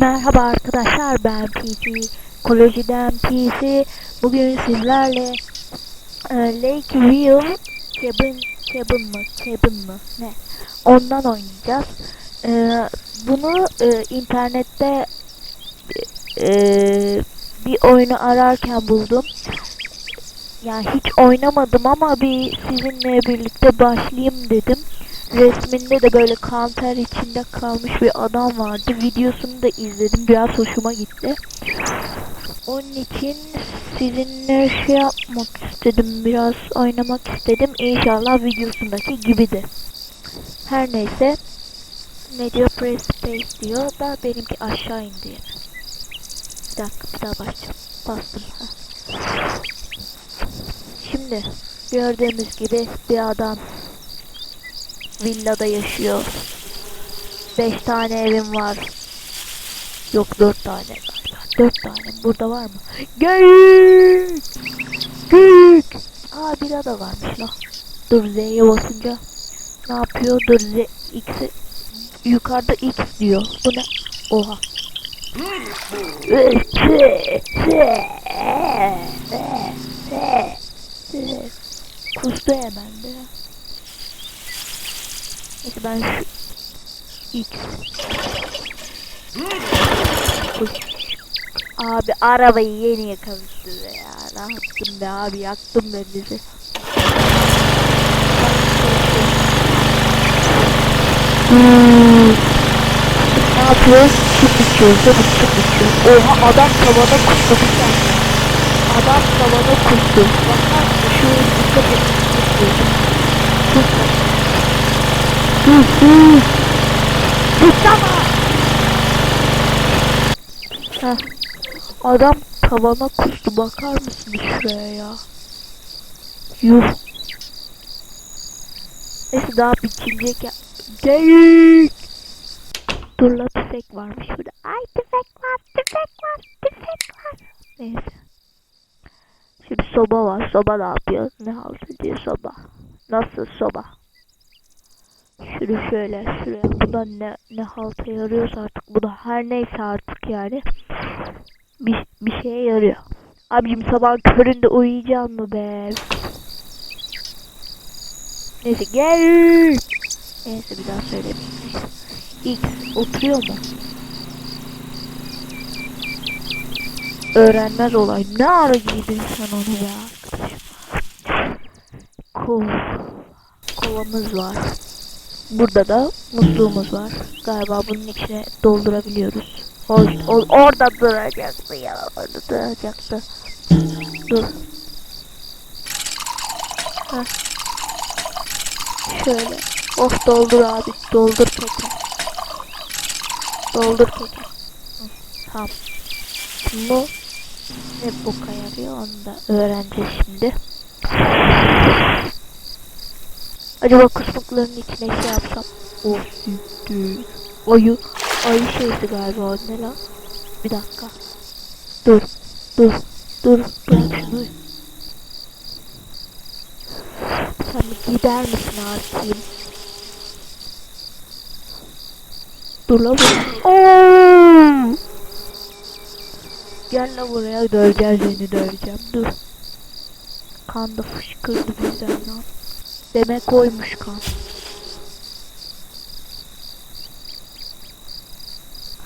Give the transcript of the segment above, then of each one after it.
Merhaba arkadaşlar ben PC Kolejiden PC Bugün sizlerle e, Lakeview Cabin Cabin mı? Cabin mı? Ne? Ondan oynayacağız. E, bunu e, internette e, bir oyunu ararken buldum. Yani hiç oynamadım ama bir sizinle birlikte başlayayım dedim. Resminde de böyle kanter içinde kalmış bir adam vardı. Videosunu da izledim. Biraz hoşuma gitti. Onun için sizinle şey yapmak istedim. Biraz oynamak istedim. İnşallah videosundaki gibidir. Her neyse. Ne diyor? Press space diyor da benimki aşağı indi yani. Bir dakika bir daha başlayacağım. Bastım. Şimdi gördüğümüz gibi bir adam villada yaşıyor. Beş tane evim var. Yok dört tane galiba. Dört tane. Burada var mı? Geyik! Geyik! Aa bir ada varmış lan. Dur Z'ye basınca ne yapıyor? Dur Z X'i yukarıda X diyor. Bu ne? Oha. Kustu hemen de. Neyse ben şu X. Abi arabayı yeni be ya. Ne be abi yaktım ben bizi. Hmm. Ne yapıyor? Su içiyor, su içiyor. Oha adam tavana kustu bir tane. Adam tavana kustu. Bakar? Şu dikkat et. Kustu. Heh. Adam tavana kustu bakar mısın şuraya ya? Yuh. Neyse daha biçilecek ya. Geyik. Dur la tüfek varmış burada. Ay tüfek var tüfek var tüfek var. Neyse. Şimdi soba var. Soba ne yapıyor? Ne halt ediyor soba? Nasıl soba? Şunu şöyle şuraya. Bu da ne, ne halta yarıyorsa artık. Bu da her neyse artık yani. Bir, bir şeye yarıyor. Abicim sabah köründe uyuyacağım mı be? Neyse gel. Neyse bir daha söylemeyeyim. X oturuyor mu? Öğrenmez olay. Ne ara giydin sen onu arkadaşım? Kov. Kovamız var. Burada da musluğumuz var. Galiba bunun içine doldurabiliyoruz. Hoş, o, orada duracaktı ya. Orada duracaktı. Dur. Heh. Şöyle. Oh doldur abi. Doldur keke. Doldur keke. Hı, Tamam. Bu ne boka yarıyor onu da öğreneceğiz şimdi. Acaba kusmukların içine şey yapsam. Oh siktir. Ayı. Ayı şeysi galiba ne lan? Bir dakika. Dur. Dur. Dur. Bırak şunu. Sen bir gider misin artık? Dur la bu. Oo! Gel la buraya döveceğim seni döveceğim. Dur. Kan da fışkırdı bizden lan. Demek oymuş kan.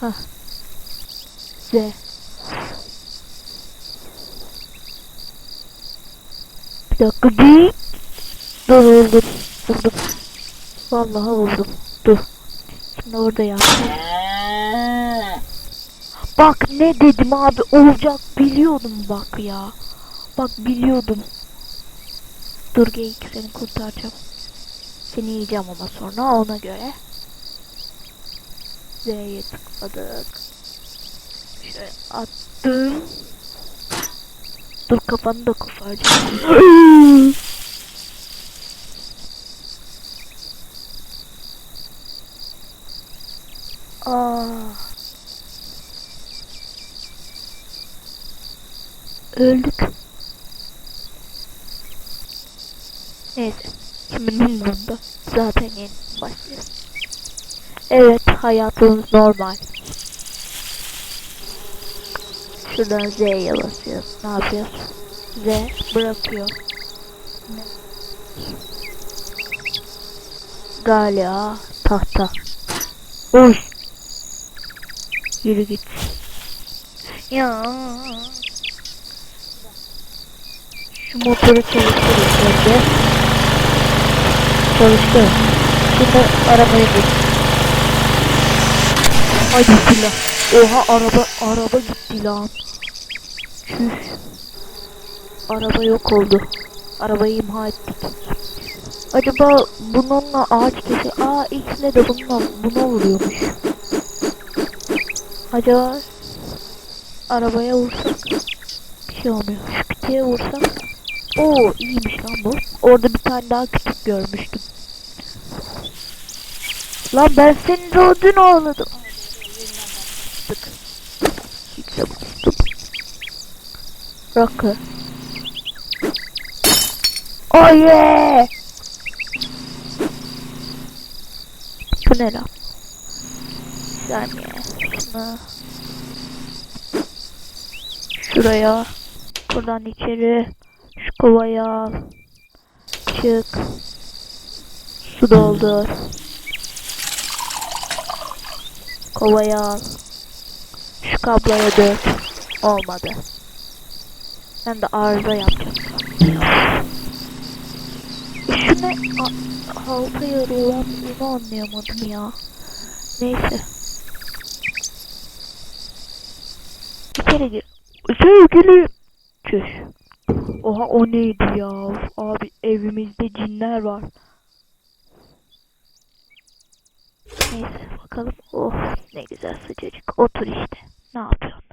Hah. Z. Bir dakika değil. Dur vurdum. Vurdum. Vallahi vurdum. Dur. Şimdi orada yap. Bak ne dedim abi olacak biliyordum bak ya. Bak biliyordum. Dur geyik seni kurtaracağım. Seni yiyeceğim ama sonra ona göre. Z'ye tıkladık. Şöyle attım. Dur kafanı da koparacağım. Aa. Öldük. Neyse. Kimin umurunda? Zaten yeni başlıyoruz. Evet hayatımız normal. Şuradan Z'ye basıyoruz. Ne yapıyoruz? Z bırakıyor. Galiba tahta. Uy. Yürü git. Ya. Şu motoru çalıştırıp önce çalıştı. Şimdi arabayı bul. Ay bismillah. Oha araba araba gitti lan. Çüş. Araba yok oldu. Arabayı imha ettik. Acaba bununla ağaç kesi Aa X'le de bununla buna vuruyormuş. Acaba arabaya vursak bir şey olmuyor. Şu kütüğe vursak Oo iyiymiş lan bu. Orada bir tane daha küçük görmüş. Lan ben senin doğdun ağladım. Sık. İkide. Rakı. Oh yeah! Bu ne lan? Bir saniye. Şunu. Şuraya. Buradan içeri. Şu kovaya. Çık. Su doldur. Kovaya al. Şu kabloya dök. Olmadı. Ben de arıza yapacağım. Şuna halka yarıyor lan. Bunu anlayamadım ya. Neyse. İçeri gir. Sevgili Çüş. Oha o neydi ya? Abi evimizde cinler var. Neyse bakalım. Oh ne güzel sıcacık. Otur işte. Ne yapıyorsun?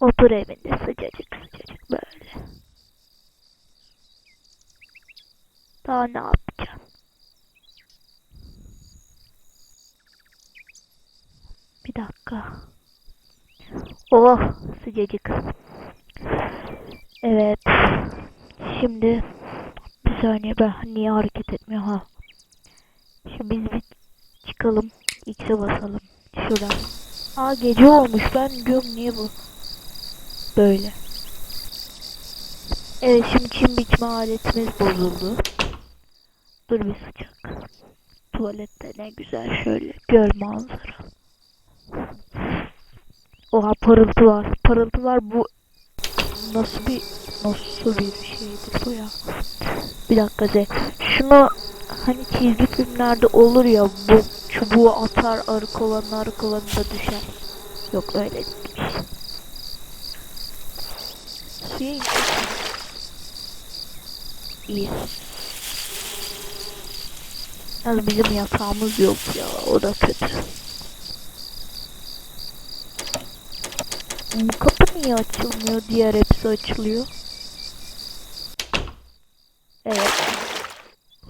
Otur evinde sıcacık sıcacık böyle. Daha ne yapacağım? Bir dakika. Oh sıcacık. Evet. Şimdi bir saniye ben niye hareket etmiyor ha? biz bir çıkalım. X'e basalım. Şuradan. Aa gece olmuş. Ben diyorum niye bu? Böyle. Evet şimdi çim biçme aletimiz bozuldu. Dur bir sıcak. Tuvalette ne güzel şöyle göl manzara. Oha parıltı var. Parıltı var bu nasıl bir nasıl bir şeydir bu ya? Bir dakika de. Şunu hani çizgi filmlerde olur ya bu çubuğu atar arı kovanın arı kovanına düşer. Yok öyle değil. Suya inmiş. İyi. Yani bizim yatağımız yok ya o da kötü. Bu kapı niye açılmıyor diğer hepsi açılıyor. Evet.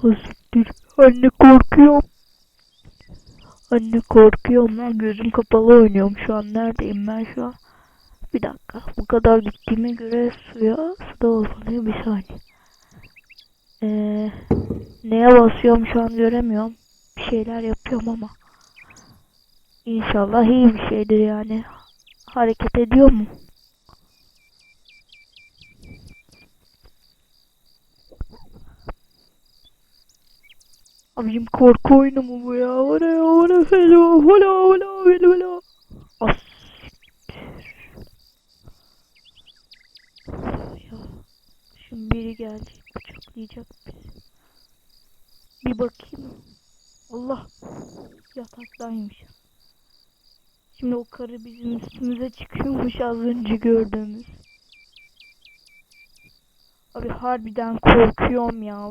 Hızlı Dur. Anne korkuyorum. Anne korkuyorum ben gözüm kapalı oynuyorum şu an. Neredeyim ben şu an? Bir dakika. Bu kadar gittiğime göre suya suda olmalıyım bir saniye. Ee, neye basıyorum şu an göremiyorum. Bir şeyler yapıyorum ama. İnşallah iyi bir şeydir yani. Hareket ediyor mu? Abicim korku oyunu mu bu ya? O ne o ne felo felo felo felo felo. As. Ya. Şimdi biri gelecek bıçaklayacak bizi. Bir bakayım. Allah. Yataktaymış. Şimdi o karı bizim üstümüze çıkıyormuş az önce gördüğümüz. Abi harbiden korkuyorum ya.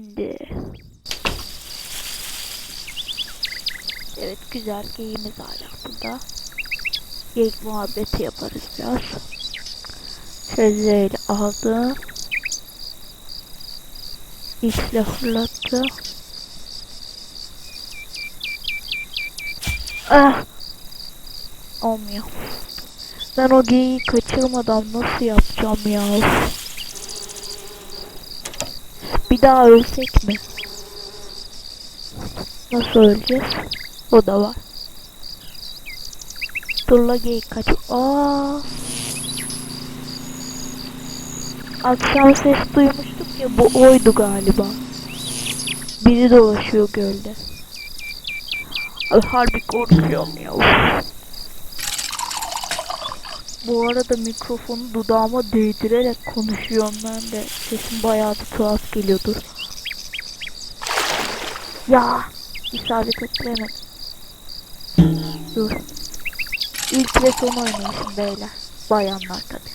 Şimdi. Evet güzel geyimiz hala burada. Geyik muhabbeti yaparız biraz. Sözleri aldı. Dişle fırlattı. Ah! Olmuyor. Ben o geyiği kaçırmadan nasıl yapacağım ya? Bir daha ölsek mi? Nasıl öleceğiz? O da var. Turla geyik kaç. Aa! Akşam ses duymuştuk ya bu oydu galiba. Biri dolaşıyor gölde. Ay, harbi korkuyorum ya. uf. Bu arada mikrofonu dudağıma değdirerek konuşuyorum ben de. Sesim bayağı da tuhaf geliyordur. Ya isabet ettiremedim. Dur. İlk ve son oynayışım beyler. Bayanlar tabi.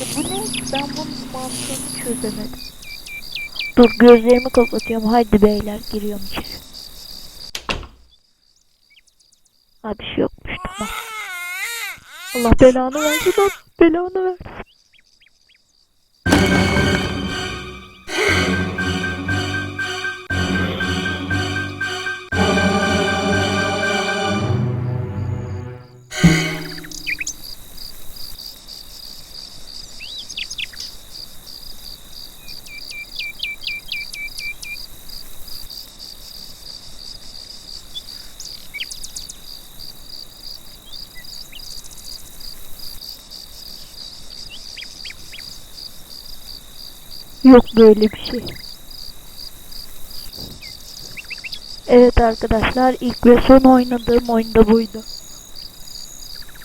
E bu ne? Ben bunun mantığını çözemedim. Dur gözlerimi kapatıyorum. Haydi beyler giriyorum içeri. Ha bir şey yokmuş tamam. Allah belanı versin lan. Belanı versin. Yok böyle bir şey. Evet arkadaşlar ilk ve son oynadığım oyunda buydu.